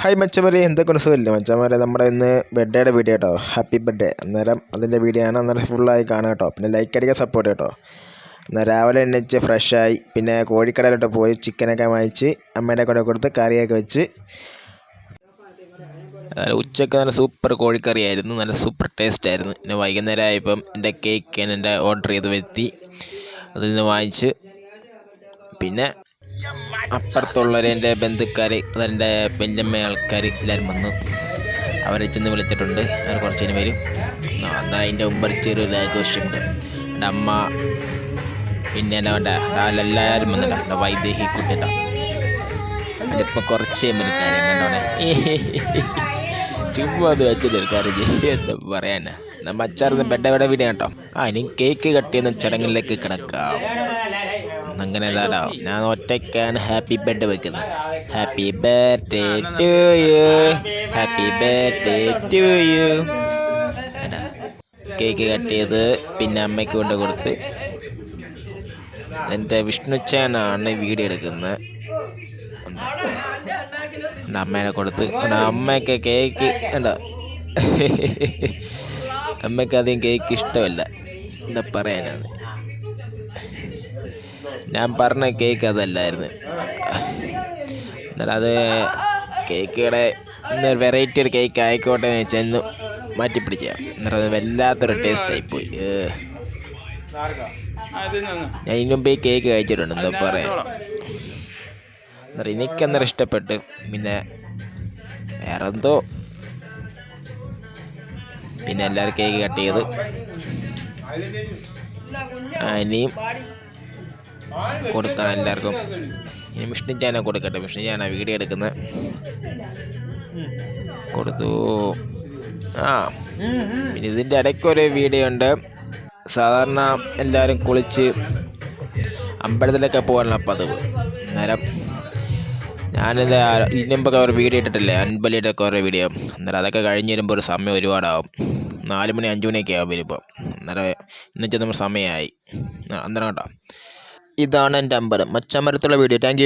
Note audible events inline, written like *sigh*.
Hi മച്ചമാരെ എന്തൊക്കെ സുഖമില്ല? മച്ചമാരെ നമ്മുടെ ഇന്ന് ബർത്ത്ഡേയുടെ വീഡിയോ കേട്ടോ ഹാപ്പി ബർത്ത്ഡേ അന്നേരം അതിന്റെ വീഡിയോ ആണ് അന്നേരം ഫുള്ളായി കാണുക കേട്ടോ പിന്നെ ലൈക്ക് അടിക്കാൻ സപ്പോർട്ട് കേട്ടോ എന്നാൽ രാവിലെ എണ്ണിച്ച് ഫ്രഷായി പിന്നെ കോഴിക്കടയിലോട്ട് പോയി ചിക്കനൊക്കെ വാങ്ങിച്ച് അമ്മയുടെ കൂടെ കൊടുത്ത് കറിയൊക്കെ വെച്ച്. നല്ല ഉച്ചയ്ക്ക് നല്ല സൂപ്പർ കോഴിക്കറിയായിരുന്നു നല്ല സൂപ്പർ ടേസ്റ്റ് ആയിരുന്നു. പിന്നെ വൈകുന്നേരം ആയപ്പം എന്റെ കേക്ക് എന്റെ ഓർഡർ ചെയ്ത് വരുത്തി. അതിൽ നിന്ന് വാങ്ങിച്ച്. പിന്നെ അപ്പുറത്തുള്ളവർ എന്റെ ബന്ധുക്കാർ അതെന്റെ പെന്റമ്മ ആൾക്കാർ എല്ലാവരും വന്നു. അവരെ ചെന്ന് വിളിച്ചിട്ടുണ്ട്. അവർ കുറച്ച് കഴിഞ്ഞ് വരും. എന്നാൽ അതിന്റെ മുമ്പ് ഒരു ചെറിയൊരു ആഘോഷമുണ്ട് എന്റെ അമ്മ പിന്നെ എന്റെ അവന്റെ എല്ലാവരും വന്നിട്ട. എന്റെ വൈദേഹി കുട്ടിട്ടാ അതിപ്പോൾ കുറച്ച് കഴിയുമ്പോൾ കണ്ടോണേ. ചുമ്മാ അത് വെച്ച് കാര്യം എന്താ പറയാനാ. നമ്മ അച്ചാർന്ന് ബെഡവിടെ വീട് കേട്ടോ ആ ഇനി കേക്ക് കട്ട് ചടങ്ങിലേക്ക് കിടക്കാം. അങ്ങനെ അല്ലാടാ ഞാൻ ഒറ്റയ്ക്കാണ് ഹാപ്പി ബർത്ത്ഡേ വെക്കുന്നത് happy birthday to you happy birthday to you cake cut ചെയ്ത് പിന്നെ അമ്മയ്ക്ക് കൊണ്ട് കൊടുത്ത്. എന്റെ വിഷ്ണുച്ചാനാണ് വീഡിയോ എടുക്കുന്നത്. എന്റെ അമ്മേനെ കൊടുത്ത്. എന്റെ അമ്മയ്ക്ക് കേക്ക് എന്താ *laughs* അമ്മയ്ക്ക് അധികം കേക്ക് ഇഷ്ടമല്ല. എന്താ പറയാനാണ്? ഞാൻ പറഞ്ഞ കേക്ക് അതല്ലായിരുന്നു. എന്നാൽ അത് ഇന്നൊരു വെറൈറ്റി ഒരു കേക്ക് ആയിക്കോട്ടെ എന്ന് മാറ്റി പിടിച്ച എന്നിട്ട് അത് വല്ലാത്തൊരു ടേസ്റ്റ് ആയിപ്പോയി ഏഹ്. ഞാൻ ഇതിനു മുമ്പ് ഈ കേക്ക് കഴിച്ചിട്ടുണ്ട്. എന്താ പറയാ? എനിക്കന്നേരം ഇഷ്ടപ്പെട്ട്. പിന്നെ വേറെന്തോ. പിന്നെ എല്ലാവരും കേക്ക് കട്ട് ചെയ്ത്. ഇനിയും കൊടുക്കണം എല്ലാവർക്കും. ഇനി വിഷ്ണു ചാന കൊടുക്കട്ടെ വിഷ്ണു ചാന വീഡിയോ എടുക്കുന്നത്. കൊടുത്തു. ആ പിന്നെ ഇതിന്റെ ഇടയ്ക്ക് ഒരു വീഡിയോ ഉണ്ട്. സാധാരണ എല്ലാവരും കുളിച്ച് അമ്പലത്തിലൊക്കെ പോകാനുള്ള പതിവ്. അന്നേരം ഞാനിത് ഇതിന് മുമ്പൊക്കെ ഒരു വീഡിയോ ഇട്ടിട്ടില്ലേ? അൻപലിയുടെ ഒക്കെ ഓരോ വീഡിയോ. അന്നേരം അതൊക്കെ കഴിഞ്ഞ് വരുമ്പോൾ ഒരു സമയം ഒരുപാടാവും. നാല് മണി അഞ്ച് മണിയൊക്കെ ആവും വരുമ്പോൾ അന്നേരം ഇന്ന് നമ്മൾ സമയമായി. അന്നേരം കേട്ടോ ഇതാണ് എന്റെ അമ്പലം. മച്ചമ്പലത്തുള്ള വീഡിയോ. താങ്ക്